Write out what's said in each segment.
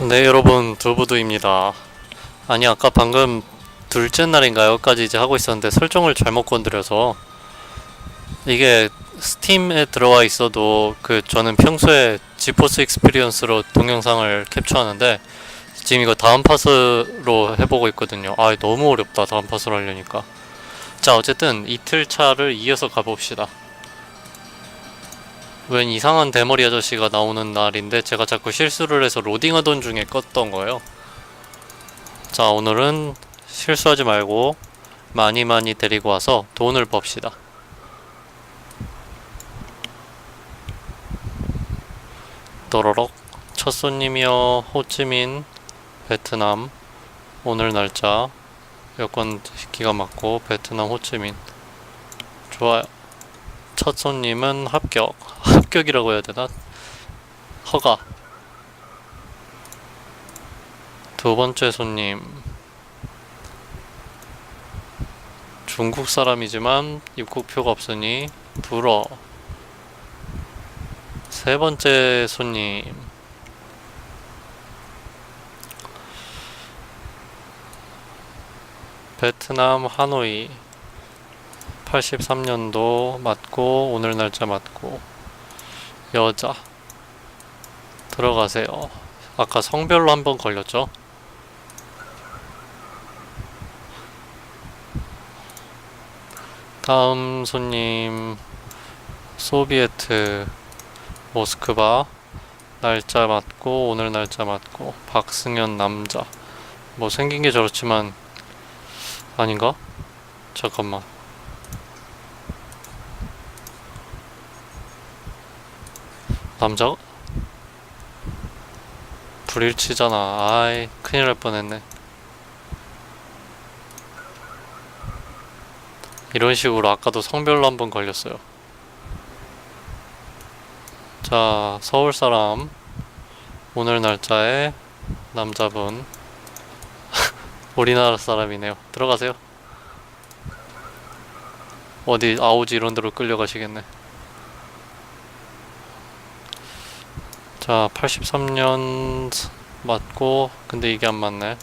네 여러분 두부두입니다. 아니 아까 방금 둘째 날인가요?까지 이제 하고 있었는데 설정을 잘못 건드려서 이게 스팀에 들어와 있어도 그 저는 평소에 지포스 익스피리언스로 동영상을 캡처하는데 지금 이거 다음 파스로 해보고 있거든요. 아 너무 어렵다 다음 파스로 하려니까. 자 어쨌든 이틀 차를 이어서 가봅시다 웬 이상한 대머리 아저씨가 나오는 날인데 제가 자꾸 실수를 해서 로딩하던 중에 껐던 거예요. 자, 오늘은 실수하지 말고 많이 많이 데리고 와서 돈을 법시다. 또로록 첫 손님이요 호찌민 베트남 오늘 날짜 여권 기가 맞고 베트남 호찌민 좋아요. 첫 손님은 합격. 합격이라고 해야 되나? 허가. 두 번째 손님. 중국 사람이지만 입국표가 없으니 불어. 세 번째 손님. 베트남 하노이. 83년도 맞고 오늘 날짜 맞고 여자 들어가세요. 아까 성별로 한 번 걸렸죠? 다음 손님 소비에트 모스크바 날짜 맞고 오늘 날짜 맞고 박승현 남자 뭐 생긴 게 저렇지만 아닌가? 잠깐만 남자? 불일치잖아. 아이, 큰일 날 뻔했네. 이런 식으로 아까도 성별로 한 번 걸렸어요. 자, 서울 사람. 오늘 날짜에 남자분. 우리나라 사람이네요. 들어가세요. 어디 아오지 이런 데로 끌려가시겠네. 자, 83년 맞고 근데 이게 안 맞네.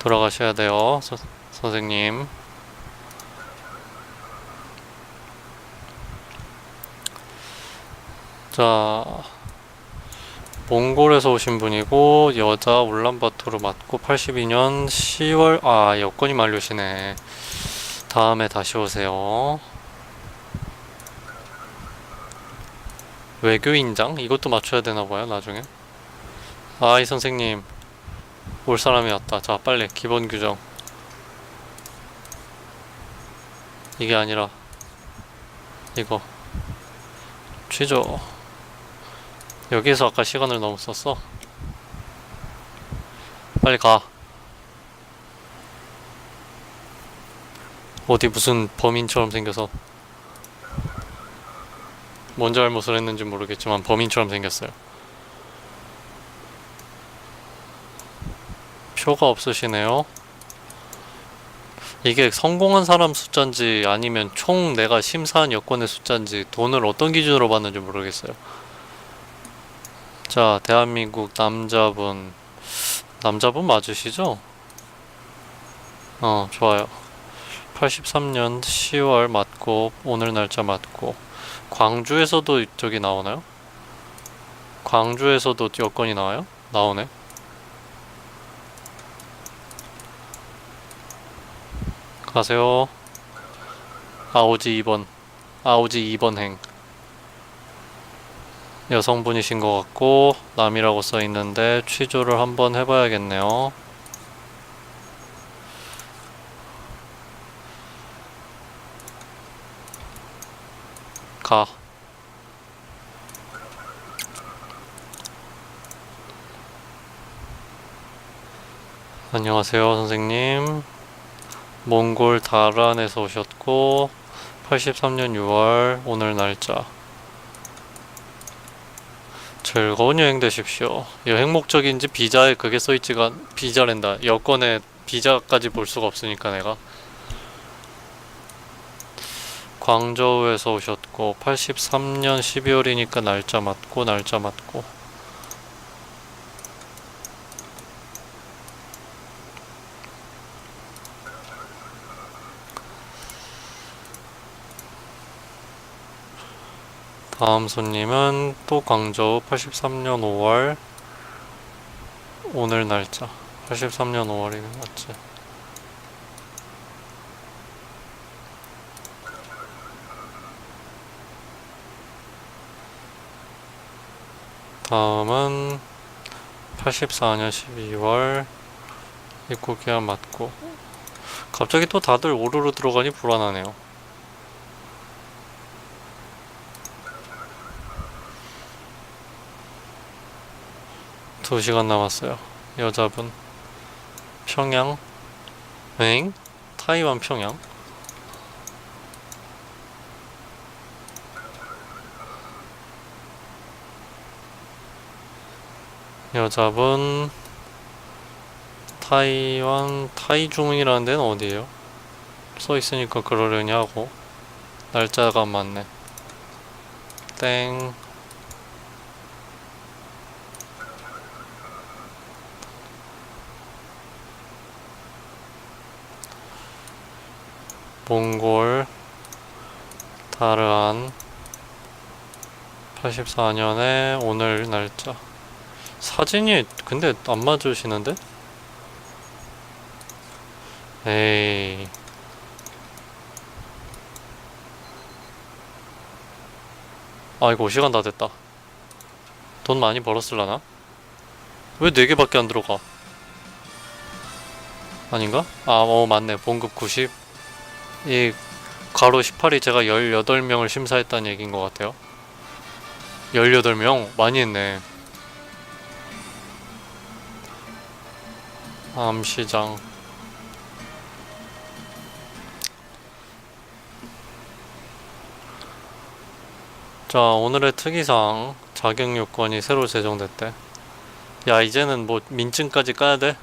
돌아가셔야 돼요, 서, 선생님. 자, 몽골에서 오신 분이고 여자 울란바토르 맞고 82년 10월 아 여권이 만료시네. 다음에 다시 오세요. 외교인장? 이것도 맞춰야 되나 봐요, 나중에. 아, 이 선생님. 올 사람이 왔다. 자, 빨리, 기본 규정. 이게 아니라, 이거. 취조. 여기에서 아까 시간을 너무 썼어. 빨리 가. 어디 무슨 범인처럼 생겨서. 뭔 잘못을 했는지 모르겠지만 범인처럼 생겼어요. 표가 없으시네요. 이게 성공한 사람 숫자인지 아니면 총 내가 심사한 여권의 숫자인지 돈을 어떤 기준으로 받는지 모르겠어요. 자, 대한민국 남자분. 남자분 맞으시죠? 어, 좋아요. 83년 10월 맞고, 오늘 날짜 맞고. 광주에서도 저기 나오나요? 광주에서도 여건이 나와요? 나오네. 가세요. 아오지 2번. 아오지 2번 행. 여성분이신 것 같고 남이라고 써 있는데 취조를 한번 해봐야겠네요. 가. 안녕하세요, 선생님. 몽골 다란에서 오셨고, 83년 6월, 오늘 날짜. 즐거운 여행 되십시오. 여행 목적인지 비자에 그게 써있지가, 비자랜다. 여권에 비자까지 볼 수가 없으니까 내가. 광저우에서 오셨고 83년 12월이니까 날짜 맞고 날짜 맞고. 다음 손님은 또 광저우 83년 5월. 오늘 날짜. 83년 5월이면 맞지? 다음은 84년 12월 입국 기한 맞고 갑자기 또 다들 오르르 들어가니 불안하네요. 두 시간 남았어요. 여자분 평양 엥? 타이완 평양 여자분 타이완 타이중이라는 데는 어디예요? 써 있으니까 그러려니 하고 날짜가 안 맞네. 땡. 몽골 다르안 84년에 오늘 날짜 사진이 근데 안 맞으시는데? 에이 아이고 시간 다 됐다 돈 많이 벌었을라나? 왜 4개밖에 안 들어가? 아닌가? 아, 어, 맞네. 봉급 90. 이 가로 18이 제가 18명을 심사했다는 얘기인 것 같아요. 18명? 많이 했네. 암시장. 자, 오늘의 특이사항. 자격 요건이 새로 제정됐대. 야, 이제는 뭐 민증까지 까야 돼?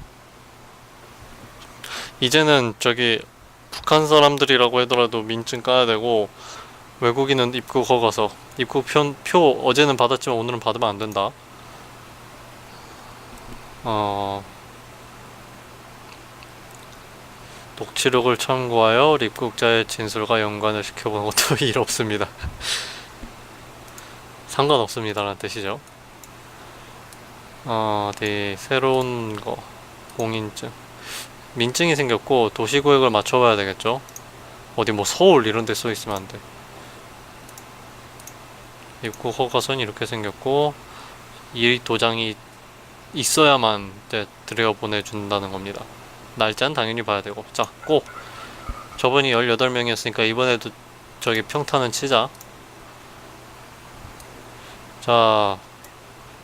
이제는 저기 북한 사람들이라고 하더라도 민증 까야 되고 외국인은 입국 허가서 입국 표, 표 어제는 받았지만 오늘은 받으면 안 된다. 어 녹취록을 참고하여 입국자의 진술과 연관을 시켜보는 것도 일 없습니다. 상관없습니다라는 뜻이죠. 어, 어디 새로운 거 공인증 민증이 생겼고 도시구역을 맞춰봐야 되겠죠. 어디 뭐 서울 이런 데 써 있으면 안 돼. 입국 허가선이 이렇게 생겼고 이 도장이 있어야만 이제 들여 보내준다는 겁니다. 날짜는 당연히 봐야 되고 자, 고! 저번이 18명이었으니까 이번에도 저기 평타는 치자. 자,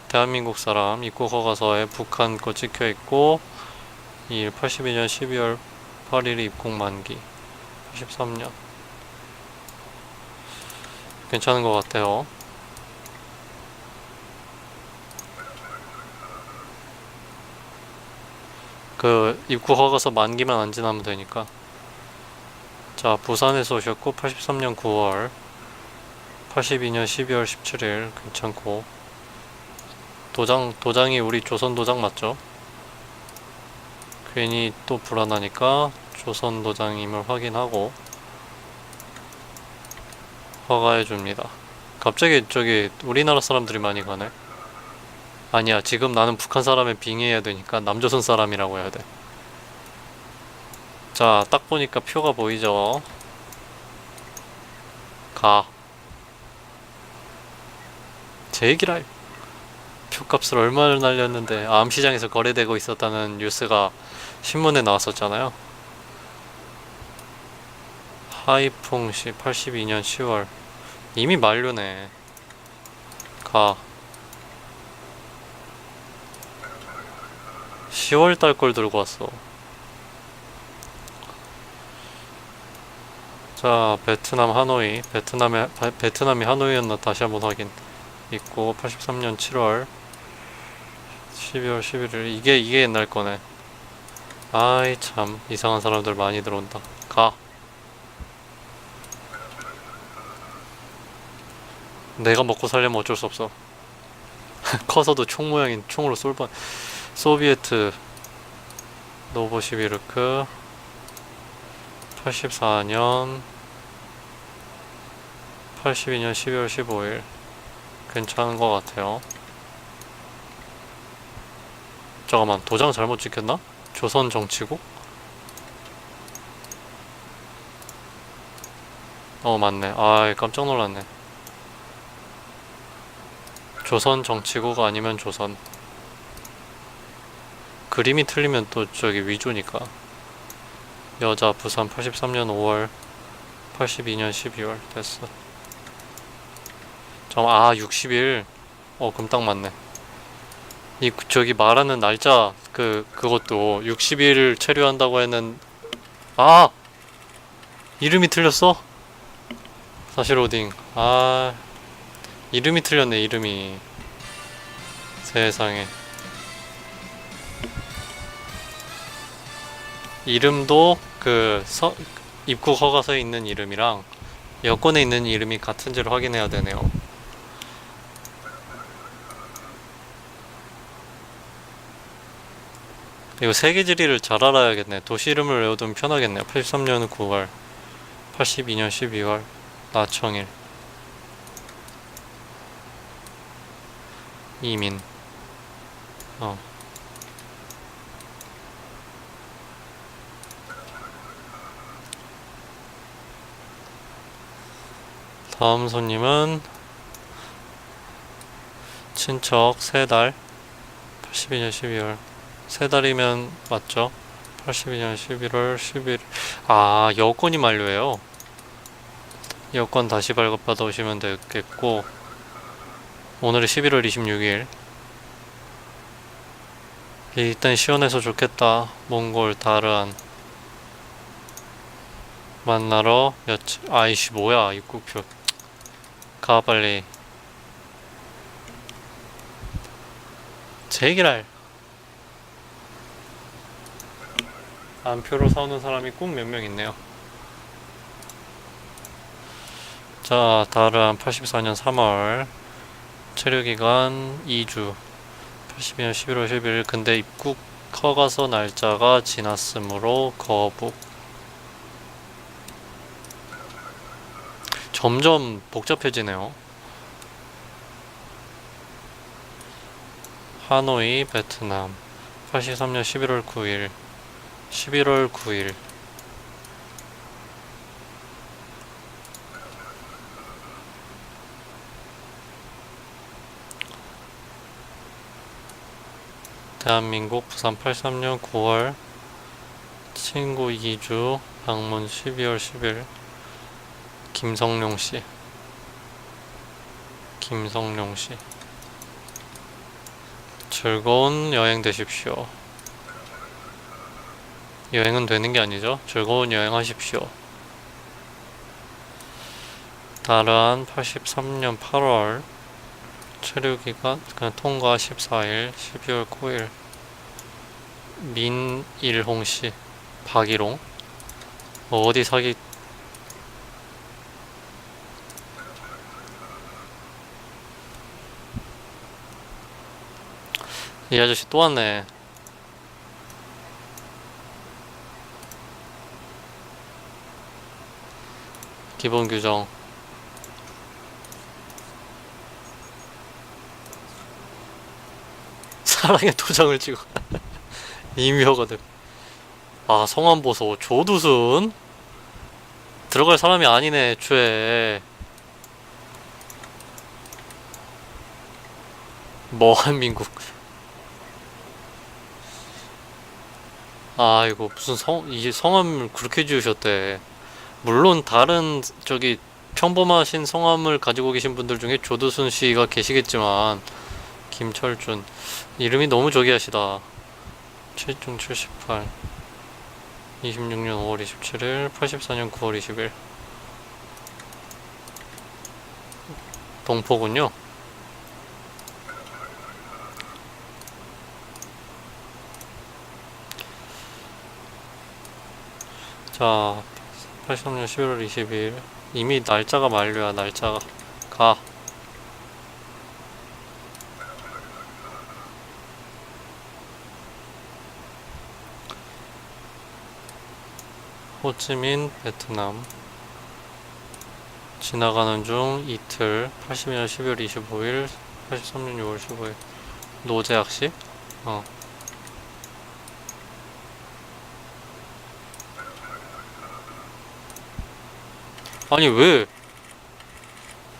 대한민국 사람 입국 허가서에 북한 거 찍혀 있고 2일 82년 12월 8일이 입국 만기 83년 괜찮은 것 같아요 그 입국 허가서 만기만 안 지나면 되니까 자 부산에서 오셨고 83년 9월 82년 12월 17일 괜찮고 도장 도장이 우리 조선 도장 맞죠? 괜히 또 불안하니까 조선 도장임을 확인하고 허가해 줍니다. 갑자기 저기 우리나라 사람들이 많이 가네. 아니야, 지금 나는 북한 사람에 빙의해야 되니까 남조선 사람이라고 해야 돼. 자, 딱 보니까 표가 보이죠? 가. 제 얘기라. 표값을 얼마를 날렸는데 암시장에서 거래되고 있었다는 뉴스가 신문에 나왔었잖아요. 하이퐁시 82년 10월 이미 만료네. 가 10월 달 걸 들고 왔어. 자, 베트남 하노이. 베트남에 바- 베트남이 하노이였나 다시 한번 확인. 있고 83년 7월 12월 11일 이게 이게 옛날 거네. 아이 참 이상한 사람들 많이 들어온다. 가. 내가 먹고 살려면 어쩔 수 없어. 커서도 총 모양인 총으로 쏠 뻔. 소비에트 노보시비르크 84년 82년 12월 15일 괜찮은 것 같아요. 잠깐만, 도장 잘못 찍혔나? 조선 정치국? 어, 맞네. 아, 깜짝 놀랐네. 조선 정치국 아니면 조선. 그림이 틀리면 또 저기 위조니까. 여자 부산 83년 5월 82년 12월 됐어. 잠깐 아 60일. 어 그럼 딱 맞네. 이 그- 저기 말하는 날짜 그 그것도 60일 체류한다고 했는 아 이름이 틀렸어? 다시 로딩. 아 이름이 틀렸네 이름이. 세상에. 이름도 그 서, 입국 허가서에 있는 이름이랑 여권에 있는 이름이 같은지를 확인해야 되네요. 이거 세계 지리를 잘 알아야겠네. 도시 이름을 외워두면 편하겠네요. 83년 9월, 82년 12월, 나청일, 이민. 어. 다음 손님은 친척 세 달, 82년 12월. 세 달이면 맞죠? 82년 11월 10일. 아, 여권이 만료예요. 여권 다시 발급받아 오시면 되겠고, 오늘이 11월 26일. 일단 시원해서 좋겠다. 몽골 다르안. 만나러 며칠, 아이씨, 뭐야, 입국표. 가, 빨리. 제기랄. 안표로 사오는 사람이 꼭 몇 명 있네요. 자, 다르안 84년 3월. 체류기간 2주. 82년 11월 11일. 근데 입국 허가서 날짜가 지났으므로 거부. 점점 복잡해지네요. 하노이, 베트남. 83년 11월 9일. 11월 9일. 대한민국 부산 83년 9월 친구 2주 방문 12월 10일 김성룡 씨 김성룡 씨 즐거운 여행 되십시오. 여행은 되는 게 아니죠. 즐거운 여행 하십시오. 다르한 83년 8월 체류기간 그냥 통과 14일 12월 9일 민일홍 씨 박일홍 뭐 어디 사기 이 아저씨 또 왔네. 기본 규정. 사랑의 도장을 찍어. 이미호거든 아 성함 보소. 조두순? 들어갈 사람이 아니네 애초에. 뭐한민국 아 이거 무슨 성 이게 성함을 그렇게 지으셨대. 물론 다른 저기 평범하신 성함을 가지고 계신 분들 중에 조두순 씨가 계시겠지만 김철준 이름이 너무 저기하시다. 7중 78 26년 5월 27일 84년 9월 20일. 동포군요 자 83년 11월 20일. 이미 날짜가 만료야 날짜가. 가. 호치민 베트남. 지나가는 중 이틀 82년 12월 25일 83년 6월 15일. 노제학시? 어 아니 왜?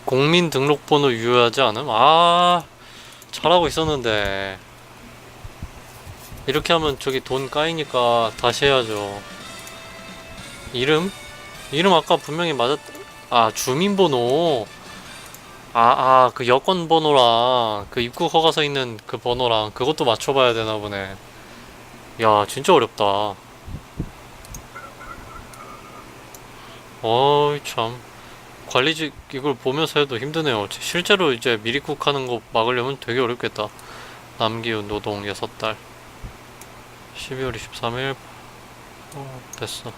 공민 등록번호 유효하지 않음? 아 잘하고 있었는데. 이렇게 하면 저기 돈 까이니까 다시 해야죠. 이름? 이름 아까 분명히 맞았 아 주민번호. 아아 그 여권 번호랑 그 입국 허가서 있는 그 번호랑 그것도 맞춰봐야 되나 보네. 야 진짜 어렵다 어이 참. 관리직 이걸 보면서 해도 힘드네요. 실제로 이제 미리국 하는 거 막으려면 되게 어렵겠다. 남기훈 노동 6달. 12월 23일. 어 됐어.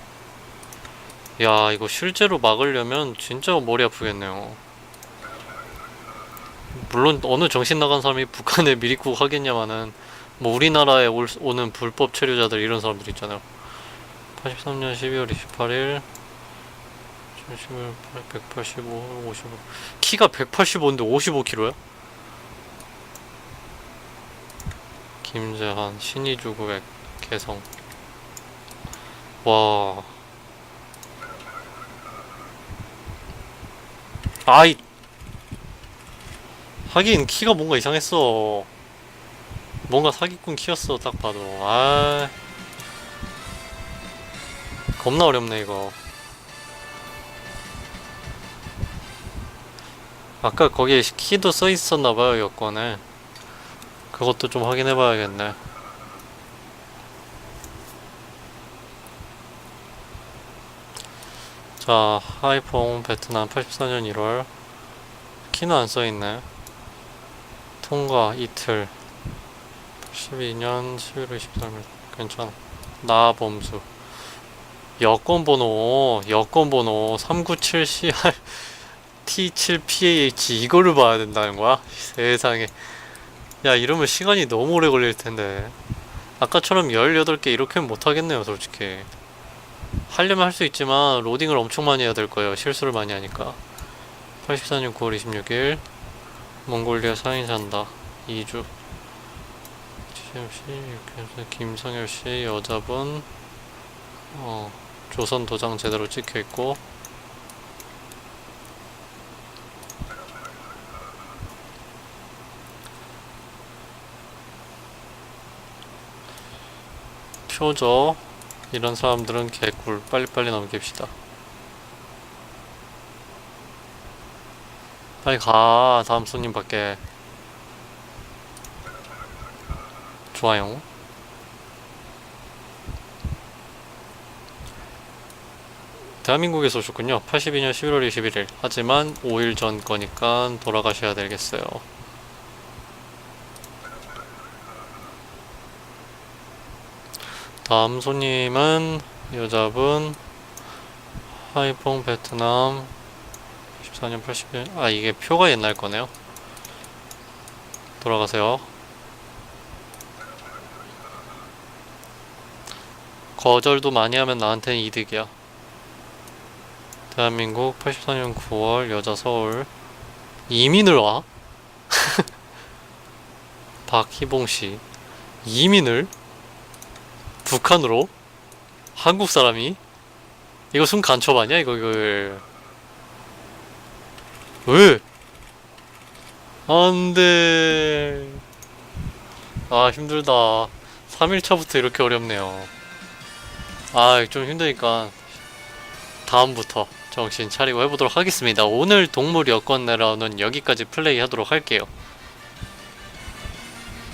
야 이거 실제로 막으려면 진짜 머리 아프겠네요. 물론 어느 정신 나간 사람이 북한에 미리국 하겠냐마는 뭐 우리나라에 올, 오는 불법 체류자들 이런 사람들 있잖아요. 83년 12월 28일 11월 185, 55 키가 185인데 55kg야? 김재한 신의주구액 개성. 와. 아이. 하긴 키가 뭔가 이상했어. 뭔가 사기꾼 키였어 딱 봐도. 아. 겁나 어렵네 이거 아까 거기에 키도 써 있었나봐요 여권에. 그것도 좀 확인해 봐야겠네. 자 하이퐁 베트남 84년 1월. 키는 안 써있네. 통과 이틀. 82년 11월 23일. 괜찮아. 나범수. 여권번호 여권번호 397CR T7PAH 이거를 봐야 된다는 거야? 세상에. 야 이러면 시간이 너무 오래 걸릴 텐데. 아까처럼 18개 이렇게는 못하겠네요 솔직히. 하려면 할 수 있지만 로딩을 엄청 많이 해야 될 거예요 실수를 많이 하니까. 84년 9월 26일. 몽골리아 상인 산다. 2주. GMC 김성열씨 여자분. 어 조선 도장 제대로 찍혀 있고 표죠 이런 사람들은 개꿀. 빨리빨리 넘깁시다. 빨리 가. 다음 손님 밖에. 좋아요. 대한민국에서 오셨군요. 82년 11월 21일 하지만 5일 전 거니까 돌아가셔야 되겠어요 다음 손님은 여자분 하이퐁 베트남 14년 80일 아 이게 표가 옛날 거네요. 돌아가세요. 거절도 많이 하면 나한테는 이득이야. 대한민국 84년 9월 여자 서울. 이민을 와? 박희봉 씨. 이민을? 북한으로? 한국 사람이? 이거 순 간첩 아니야 이거 이거 왜? 안돼 아 힘들다 3일차부터 이렇게 어렵네요 아 좀 힘드니까 다음부터 정신 차리고 해보도록 하겠습니다 오늘 동물 여권 내러는 여기까지 플레이 하도록 할게요